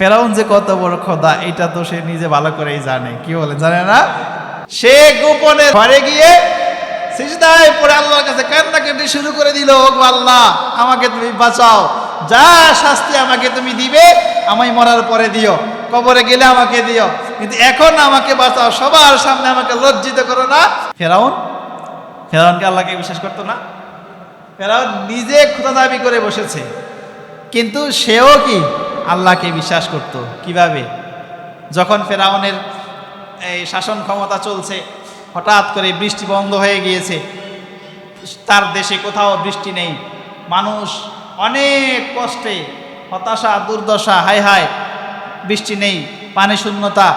ফেরাউন যে কত বড় খোদা, এটা তো সে নিজে ভালো করেই জানে। কি বলে জানে না? সে গোপনে ঘরে গিয়ে সিজদায় পড়ে আল্লাহর কাছে কান্নাকাটি শুরু করে দিল, ও আল্লাহ, আমাকে তুমি বাঁচাও। যা শাস্তি আমাকে তুমি দিবে, আমায় মরার পরে দিও। কবরে গেলে আমাকে দিও। কিন্তু এখন আমাকে বাঁচাও, সবার সামনে আমাকে লজ্জিত করো না। ফেরাউন? ফেরাউনকে আল্লাহকে বিশ্বাস করতো না? ফেরাউন নিজে ক্ষুদা দাবি করে বসেছে। কিন্তু সেও কি আল্লাহকে বিশ্বাস করত। কীভাবে? যখন ফেরাউনের এই শাসন ক্ষমতা চলছে, হঠাৎ করে বৃষ্টি বন্ধ হয়ে গিয়েছে, তার দেশে কোথাও বৃষ্টি নেই। মানুষ অনেক কষ্টে, হতাশা, দুর্দশা, হায় হায়, বৃষ্টি নেই, পানি শূন্যতা,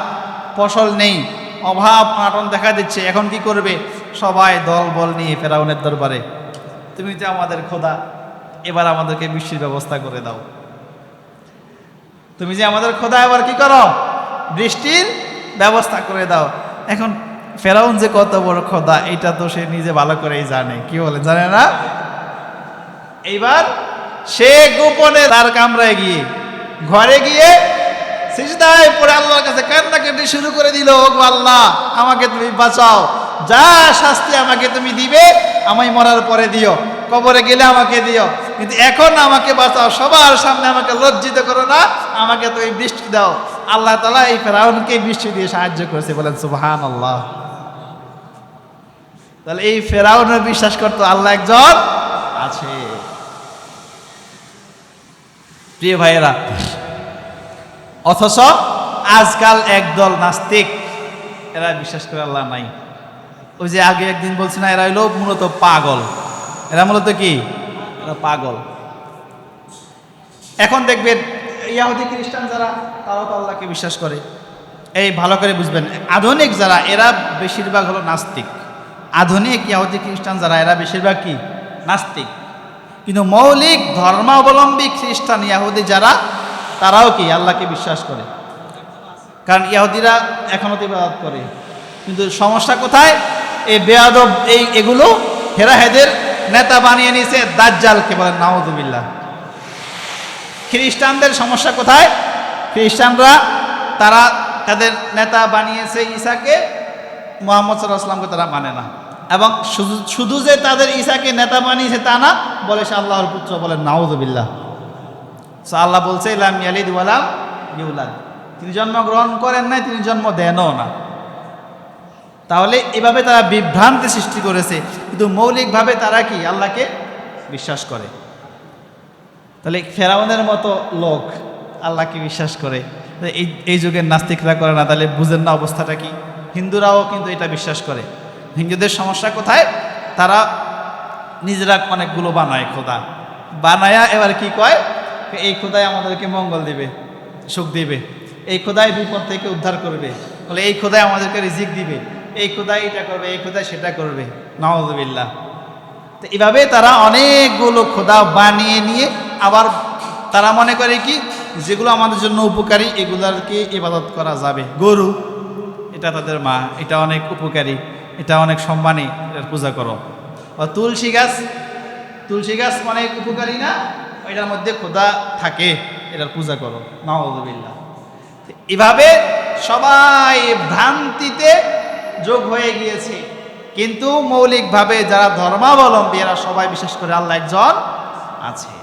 ফসল নেই, অভাব আটন দেখা দিচ্ছে। এখন কি করবে? সবাই দল বল নিয়ে ফেরাউনের দরবারে। তুমি তো আমাদের খোদা, এবার আমাদেরকে বৃষ্টির ব্যবস্থা করে দাও। তুমি যে আমাদের খোদা, এবার কি করো? বৃষ্টির ব্যবস্থা করে দাও। এখন ফেরাউন যে কত বড় খোদা, এটা তো সে নিজে ভালো করেই জানে। কি বলে, জানে না? এইবার সে গোপনে তার কামরায় গিয়ে, ঘরে গিয়ে সিজদায় পড়ে আল্লাহর কাছে কান্নাকাটি শুরু করে দিল ও আল্লাহ, আমাকে তুমি বাঁচাও। যা শাস্তি আমাকে তুমি দিবে, আমায় মরার পরে দিও। কবরে গেলে আমাকে দিও। কিন্তু এখন আমাকে বাঁচাও, সবার সামনে আমাকে লজ্জিত করো না, আমাকে তুমি বৃষ্টি দাও। আল্লাহ তালা এই ফেরাউনকে বৃষ্টি দিয়ে সাহায্য করেছে, বলেন সুবহান আল্লাহ তাহলে এই ফেরাউনের বিশ্বাস করতো আল্লাহ একজন আছে। প্রিয় ভাইয়েরা, অথচ আজকাল একদল নাস্তিক, এরা বিশ্বাস করে আল্লাহ নাই। ওই যে আগে একদিন বলছি না, এরা হইল মূলত পাগল। এরা মূলত কি? এরা পাগল। এখন দেখবেন ইয়াহুদি খ্রিস্টান যারা তারাও তো আল্লাহকে বিশ্বাস করে। এই ভালো করে বুঝবেন আধুনিক যারা এরা বেশিরভাগ হলো নাস্তিক। আধুনিক ইয়াহুদি খ্রিস্টান যারা এরা বেশিরভাগ কি? নাস্তিক। কিন্তু মৌলিক ধর্মাবলম্বী খ্রিস্টান ইয়াহুদি যারা তারাও কি? আল্লাহকে বিশ্বাস করে। কারণ ইয়াহুদিরা এখনও তো ইবাদত করে। কিন্তু সমস্যা কোথায়? এই বেয়াদব এই এগুলো হেরাহেদের নেতা বানিয়ে নিয়েছে দাজ্জালকে বলেন, নাউজুবিল্লাহ। খ্রিস্টানদের সমস্যা কোথায়? খ্রিস্টানরা, তারা তাদের নেতা বানিয়েছে ঈসাকে মোহাম্মদ সাল্লাহ তারা মানে না। এবং শুধু শুধু যে তাদের ঈসাকে নেতা বানিয়েছে তা না, বলে সে আল্লাহর পুত্র বলেন, নাউজুবিল্লাহ। সো আল্লাহ বলছে ইলাম ইয়ালিদ ওয়ালাম ইউলাদ। তিনি জন্মগ্রহণ করেন নাই, তিনি জন্ম দেনও না। তাহলে এভাবে তারা বিভ্রান্তি সৃষ্টি করেছে। কিন্তু মৌলিকভাবে তারা কি? আল্লাহকে বিশ্বাস করে। তাহলে ফেরাউনের মতো লোক আল্লাহকে বিশ্বাস করে। এই এই যুগের নাস্তিকরা করে না, তাহলে বুঝেন না অবস্থাটা কি? হিন্দুরাও কিন্তু এটা বিশ্বাস করে। হিন্দুদের সমস্যা কোথায়? তারা নিজেরা অনেকগুলো বানায় খোদা। বানায়া এবার কি কয়? এই খোদাই আমাদেরকে মঙ্গল দিবে, সুখ দিবে। এই খোদাই বিপদ থেকে উদ্ধার করবে। বলে এই খোদাই আমাদেরকে রিজিক দিবে। এই খোদাই এটা করবে, এই খোদাই সেটা করবে। নওয়াজবিল্লাহ তো এভাবে তারা অনেকগুলো খোদা বানিয়ে নিয়ে আবার তারা মনে করে কি, যেগুলো আমাদের জন্য উপকারী এগুলারকে ইবাদত করা যাবে। গরু, এটা তাদের মা, এটা অনেক উপকারী, এটা অনেক সম্মানী, এটার পূজা করো। বা তুলসী গাছ তুলসী গাছ অনেক উপকারী না? এটার মধ্যে খোদা থাকে, এটার পূজা করো। নওয়াজবিল্লাহ এভাবে সবাই ভ্রান্তিতে যোগ হয়ে গিয়েছে। কিন্তু মৌলিকভাবে যারা ধর্মাবলম্বী এরা সবাই বিশেষ করে আল্লাহ একজন আছে।